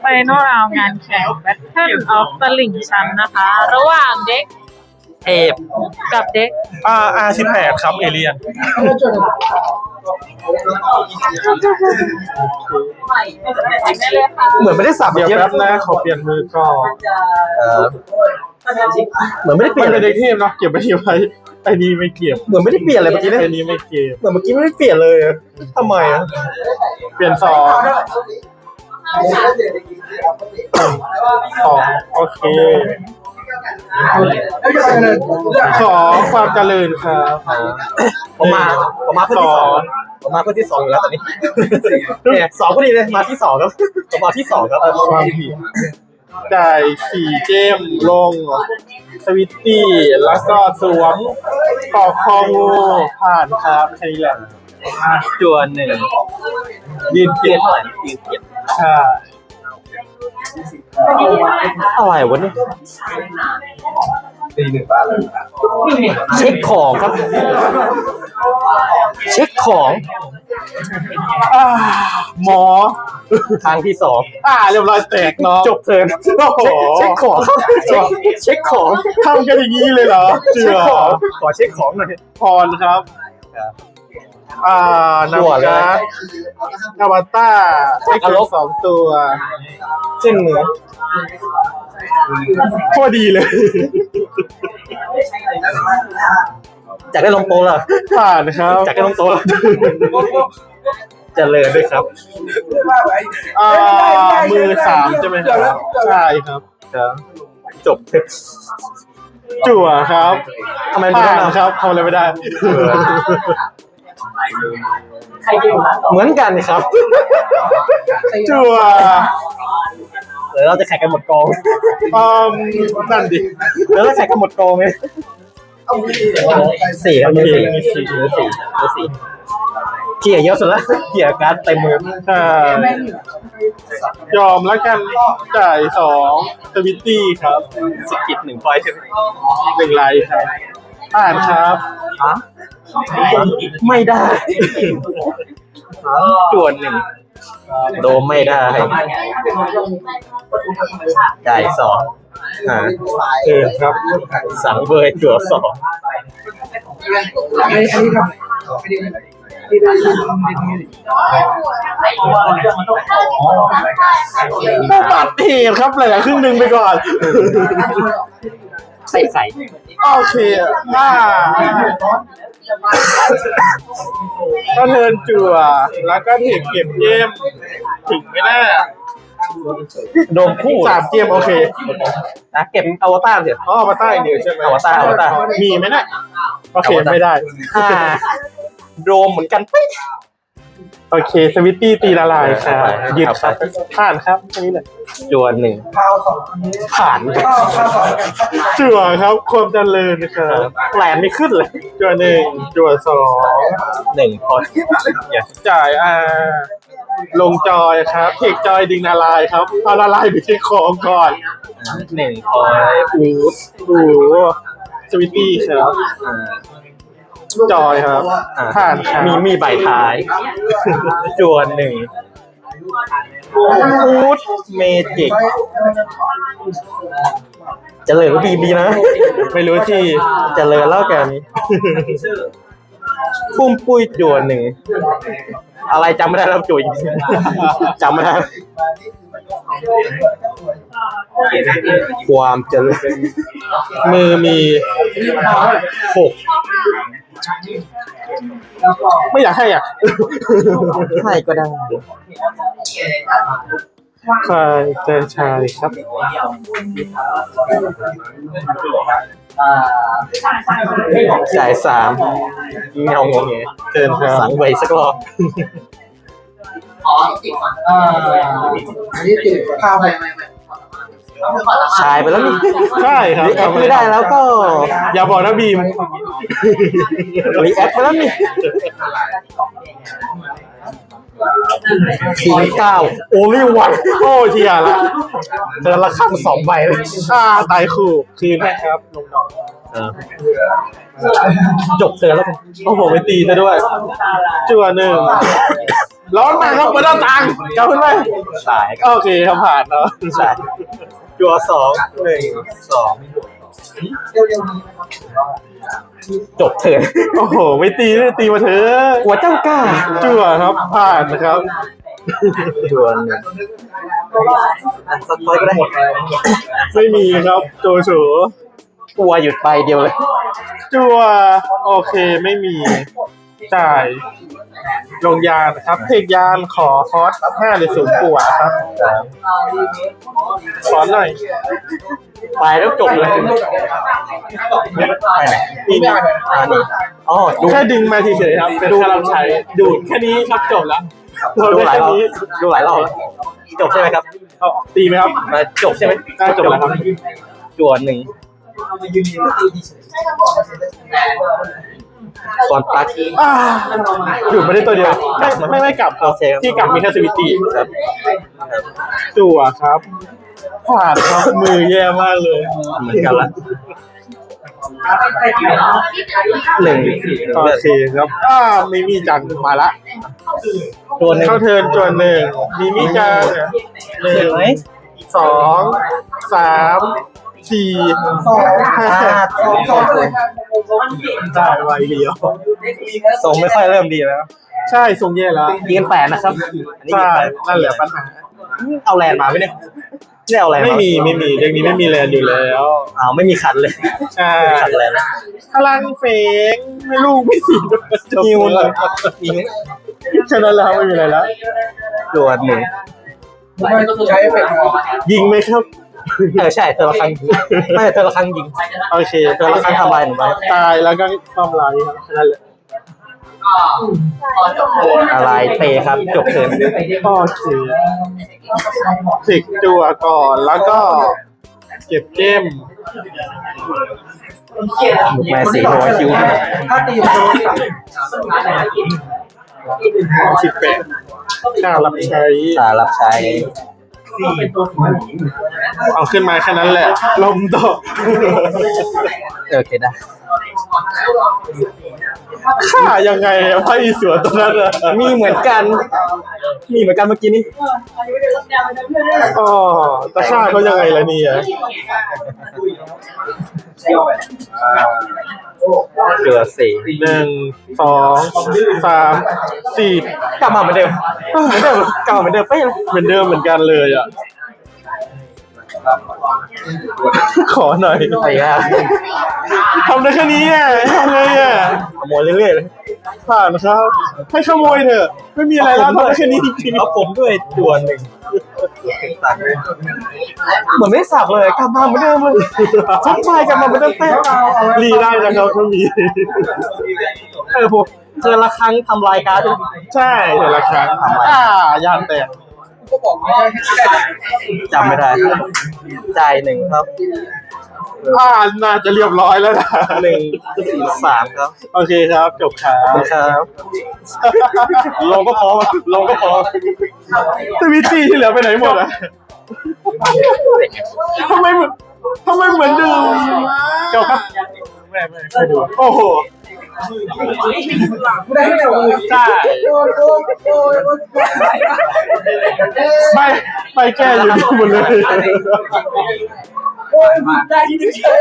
ไฟนอลราวงานแข่ง Battle of ตลิ่งชันนะคะ ระหว่างเด็กเอฟกับเด็กอ่าอาสิบแปดครับเอเลียนเหมือนไม่ได้สับเดี๋ยวเยอะแป๊บนะขอเปลี่ยนมือก่อนเออเหมือนไม่ได้เปลี่มัยนนเป็นเลเด็ยกเทพเนาะเก็บไว้ที่ไว้ไอ้นี่ไม่เก็บเหมือนไม่ได้เปลี่ยนเลยเมื่อกี้เนี่ยไอ้นี่ไม่เก็บเหมือนเมื่อกี้ไม่ได้เปลี่ยนเลยอะทำไมอะเปลี่ยนสอง สองโอเค ขอความเจริญครับผมมาผมมาเพื่อที่สองผมมาเพื่อที่สองอยู่แล้วตอนนี้เนี่ยสองพอดีเลยมาที่สองครับผมมาที่สองครับความผิดจ่ายสี่เกมลง สวิตตี้ แล้วก็สวมปอคองูผ่านครับแค่นี้แหละ จวนหนึ่งยืนเกีเกียยร์ร์เท่าไหร่ยืนเกียร์ใช่อะไรวะเนี่ยเช็คของครับ เช็คของอ่าหมอทางที่สองอ่าเรียบร้อยแตกเนาะจบเทิร์นโอ้โหเช็คของเช็คเช็คของทำกันอย่างนี้เลยเหรอเจืเช็คอของขอเช็คของหน่อยพรครับ ครับอ่าจั่วนำเลยการ์ดอวตารใช้กันสองตัวเช่นมือพอดีเลย จากได้ลงโตแล้วผ่านครับจากได้ลงโตแล้วเจริญด้วยครับ อ่ามือสามใช่ไหมครับใช่ครับ จบเถอะจั่วครับทำไมผ่าไม่นได้ครับทำอะไรไม่ได้ เหมือนกันครับจั่วเดี๋ยวเราจะแข่งกันหมดกองอืมนั่นดิเดี๋ยวเราแข่งกันหมดกองเลยสี่ครับมือสี่มีสี่มือสี่มือสี่เกี่ยเยอะสุดแล้วเกี่ยการดเต็มมือใช่ยอมแล้วกันจ่ายสองสวิตตี้ครับสกิดหนึ่งพอยต์ใช่ไหมหนึ่งไลท์ครับ ผ่านครับฮะไม่ได้จวนหนึ่งโดมไม่ได้จ่ายสองอ่าเออครับสังเบยจั่วสองก็ตัดเหตุครับเหลือครึ่งหนึ่งไปก่อน ใส่ใส่โอเคอ่าก็เทิร์นจั่วแล้วก็เทคเก็บเกมถึงไม่น่าโดมคู่สามเกมโอเคนะเก็บอวตารเถอะอ๋อมาใต้อย่างเดียวใช่ไหมอวตารอวตารมีไหมเนี่ยโอเคอวตารไม่ได้อ่าโดมเหมือนกันเป๊ะ โอเค สวิตตี้ตีละลายครับครับยึดครับผ่านครับแค่นี้แหละจวนหนึ่งผ่านจั่วครับความเจริญนะครับแปลนไม่ขึ้นเลยจั่วหนึ่งจั่วสองหนึ่งพอยจ่ายอ่าลงจอยครับเทคจอยดึงละลายครับเอาละลายไปที่ของก่อนหนึ่งพอยอูดอูสวิตตี้ครับอ่า จอยครับอ่าผ่านครับ มีมีใบท้าย จวนหนึ่งอูดเมจิกเจะเลยว่าบีบีนะ ไม่รู้ที่เจะเลยแล้วกันพุ่มปุ้ยจวนหนึ่ง อะไรจำไม่ได้แล้วจุยจำไม่ได้ความเจริญมือมีหก ไม่อยากให้อะให้ก็ได้ใครเจนชายครับจ่ายสามเงางงเงเชิญครับสังเวยสักรอบข้าวไป ชายไปแล้วนี่ใช่ครับรีแอคไม่ได้แล้วก็ อย่าบอกนะบีมรีแอคไปแล้วนี่ทิ้งเก้าโอลิวันโอ้เทียละเธอละข้างสองใบเลยอ่าตายคู่คืนนะครับลงดอกเออจบเธอแล้วกันโอ้โหไม่ตีซะด้วยจั่วหนึ่งร้อนมากครับไม่ต้องตังค์กลับขึ้นไปสายครับโอเคครับผ่านเนาะสาย จัวสองหนึ่งสองจบเถิดโอ้โห ไม่ตีไม่ตีมาเถอะหัวเจ้ากล้าจั่วครับผ่านนะครับจัวหนึ่งอะสปอยก็ได้ไม่มีครับโจโฉกลัวหยุดไปเดียวเลยจั่วโอเคไม่มีจ่าย ลงยานครับเทคยานขอคอสห้าหรือสูงกว่าครับสอนหน่อยไปแล้วจบเลยไปไหนนี่นี่อ่านี่อ๋อดูแค่ดึงมาเฉยๆครับเป็นคาราใช้ดูดแค่นี้ครับจบแล้วดูหลายรอบแค่นี้ดูหลายรอบแล้วจบใช่ไหมครับเอาตีไหมครับมาจบใช่ไหมได้จบแล้วครับจัวหนึ่ง ก่อนปาร์ตี้อ่าหยุดไม่ได้ตัวเดียว ไม่ไม่ไม่กลับครับ โอเคครับที่กลับมีแค่สวิตตี้ครับ จั่วครับผ่านครับมือแย่มากเลยเหมือนกันละหนึ่งโอเคครับอ่ามีมีจังมาละตัวหนึ่งเข้าเทิร์นจวนหนึ่งมีมีจังหนึ่เห็งนไหมสองสาม สี่ห้าอ่าสองสองเลยได้ไวเดียวสองไม่ค่อยเริ่มดีแล้ว ใช่ทรงแย่แล้วเกียนแปดนะครับอันนี้ใช่เกียนแปดนั่นแหละปัญหา เอาแลนด์มาไหมเนี่ยไม่เอาแลนด์าไม่มีไม่มีเรื่องนี้ไม่มีแลนด์อยู่แล้วอ้าวไม่มีขัดเลยใช่ขัดแลนด์พลังเฟงไม่ลูกไม่สีจบฮิวเลเลยยยิงแค่นั้นแล้วไม่มีอะไรแล้วตัวหนึ่งยิงไหมครับ เออใช่เธอละครั้งไม่เธอละครั้งยิง โอเคเธอละครั้งทำลายหนึ่งใบตายแล้วก็ทำลายครับแค่นั้นแหละอะไรเตะครับ จบเทิร์นโอเคสิกจั่วก่อนแล้วก็ เก็บเกมบุกแม่สีหัวคิวถ้าตีโดนสั่งสิบแปดค่ารับใช้สารับใช้ เอาขึ้นมาแค่นั้นแหละ ลมตกโอเคได้ค่ายังไงอะไพ่สวนตรงนั้นอะมีเหมือนกัน มีเหมือนกันเมื่อกี้นี้อ๋อแต่ค่าเขายังไงล่ะเนี่ยเกือสี่หนึ่งสองสามสี่กลับมาเหมือนเดิมเหมือนเดิมกลับมาเหมือนเดิมไปะเลยเหมือนเดิมเหมือนกันเลยอะ ขอหน่อยไปครับทำได้แค่นี้อะทำไงอะขโมยเรื่อยๆเลยผ่านครับ ให้ขโมยเถอะ ไม่มีอะไรแล้วทำได้แค่นี้จริงเอาผมด้วยตัวหนึ่งเหมือนไม่สับเลยกลับมาเหมือนเดิมเลยทุกไฟกลับมาเหมือนเดิมเป๊ะๆรีได้นะครับถ้ามีเออผมเจอละครั้งทำลายการ์ดใช่แต่ละครั้งอ่ายานแตกก็บอกว่า จำไม่ได้จ่ายหนึ่งครับอ่าน่าจะเรียบร้อยแล้วนะหนึ่งสี่สามครับ โอเคครับ จบครัขอบคุณบครับลงก็พอลงก็พอสวิตตี้ที่เหลือไปไหนหมดอะทำไมเหมือนทำไมเหมือนเดิมเจ้าครับแม่แม่ไม่ดูโอ้โห ไม่ได้ให้เราเลยใช่โดนโดนโดนไม่ไม่แก้อยู่ที่หมดเลย โอ้ยได้ที่เฉย